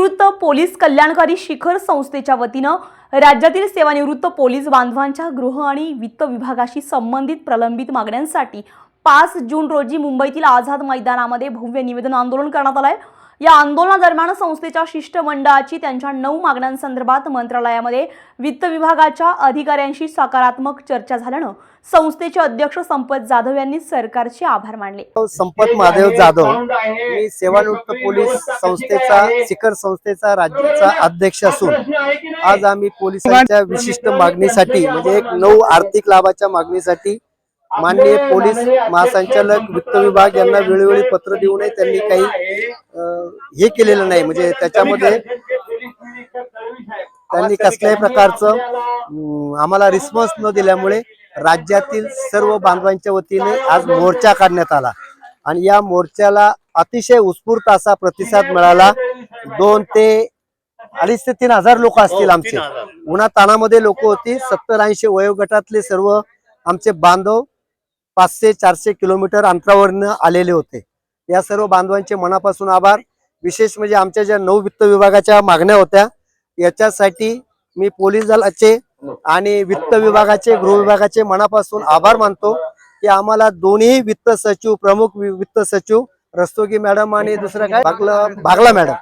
सेवानिवृत्त पोलीस कल्याणकारी शिखर संस्थेच्या वतीनं राज्यातील सेवानिवृत्त पोलीस बांधवांच्या गृह आणि वित्त विभागाशी संबंधित प्रलंबित मागण्यांसाठी पाच जून रोजी मुंबईतील आझाद मैदानामध्ये भव्य निवेदन आंदोलन करण्यात आलंय. या आंदोलनादरम्यान संस्थेच्या शिष्टमंडळाची त्यांच्या नऊ मागण्यांसंदर्भात मंत्रालयामध्ये वित्त विभागाच्या अधिकाऱ्यांशी सकारात्मक चर्चा झाल्यानं संस्थेचे अध्यक्ष संपत जाधव यांनी सरकारचे आभार मानले. संपत महादेव जाधव मी सेवानिवृत्त पोलीस संस्थेचा शिखर संस्थेचा राज्याचा अध्यक्ष असून आज आम्ही पोलिसांच्या विशिष्ट मागणीसाठी म्हणजे एक नऊ आर्थिक लाभाच्या मागणीसाठी माननीय पोलीस महासंचालक वित्त विभाग यांना वेळोवेळी पत्र देऊनही त्यांनी काही हे केलेलं नाही. म्हणजे त्याच्यामध्ये त्यांनी कसल्याही प्रकारचं आम्हाला रिस्पॉन्स न दिल्यामुळे राज्यातील सर्व बांधवांच्या वतीने आज मोर्चा काढण्यात आला. आणि या मोर्चाला अतिशय उत्स्फूर्त असा प्रतिसाद मिळाला. दोन ते अडीच ते तीन हजार लोक असतील आमचे. उन्हा ताणामध्ये लोक होती. सत्तर ऐंशी वयोगटातले सर्व आमचे बांधव पाचशे चारशे किलोमीटर अंतरावरनं आलेले होते. या सर्व बांधवांचे मनापासून आभार. विशेष म्हणजे आमच्या ज्या नऊ वित्त विभागाच्या मागण्या होत्या याच्यासाठी मी पोलीस दलाचे आणि वित्त विभागाचे गृह विभागाचे मनापासून आभार मानतो की आम्हाला दोन्ही वित्त सचिव प्रमुख वित्त सचिव रस्तोगी मॅडम आणि दुसरं काय? भागला भागला मॅडम.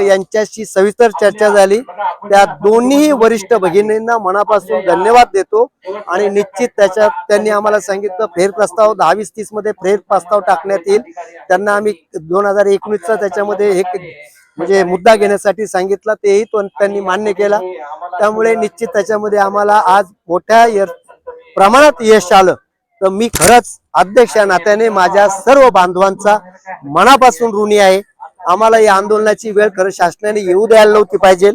यांच्याशी सविस्तर चर्चा झाली. त्या दोन्ही वरिष्ठ भगिनींना मनापासून धन्यवाद देतो. आणि निश्चित त्याच्यात त्यांनी आम्हाला सांगितलं फेर प्रस्ताव दहा वीस तीसमध्ये फेर प्रस्ताव टाकण्यात येईल. त्यांना आम्ही दोन हजार एकवीसचा त्याच्यामध्ये एक म्हणजे मुद्दा घेण्यासाठी सांगितला तेही तो त्यांनी मान्य केला. त्यामुळे निश्चित त्याच्यामध्ये आम्हाला आज मोठ्या प्रमाणात यश आलं. तर मी खरंच अध्यक्ष नात्याने माझ्या सर्व बांधवांचा मनापासून ऋणी आहे. आम्हाला या आंदोलनाची वेळ खरं शासनाने येऊ द्यायला नव्हती पाहिजे.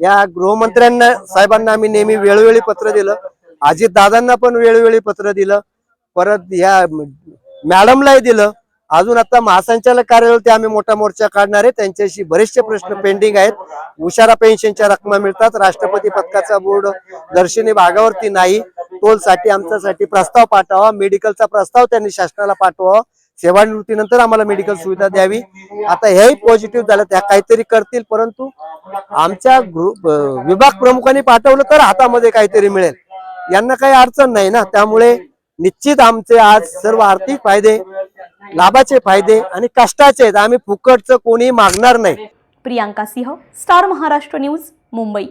या गृहमंत्र्यांना साहेबांना आम्ही नेहमी वेळोवेळी पत्र दिलं. अजित दादांना पण वेळोवेळी पत्र दिलं. परत या मॅडमलाही दिलं. अजून आता महासंचालक कार्यालयावरती आम्ही मोठा मोर्चा काढणार आहे. त्यांच्याशी बरेचसे प्रश्न पेंडिंग आहेत. उशारा पेन्शनच्या रकमा मिळतात. राष्ट्रपती पदकाचा बोर्ड दर्शनी भागावरती नाही. टोलसाठी आमच्यासाठी प्रस्ताव पाठवा मेडिकलचा प्रस्ताव त्यांनी शासनाला पाठवा. सेवानिवृत्तीनंतर आम्हाला मेडिकल सुविधा द्यावी. आता हेही पॉझिटिव्ह झालं त्या काहीतरी करतील परंतु आमच्या ग्रुप विभाग प्रमुखांनी पाठवलं तर हातामध्ये काहीतरी मिळेल. यांना काही अडचण नाही ना. त्यामुळे निश्चित आमचे आज सर्व आर्थिक फायदे लाभाचे फायदे आणि कष्टाचे आहेत. आम्ही फुकटचं कोणी मागणार नाही. Priyanka Singh star Maharashtra news Mumbai.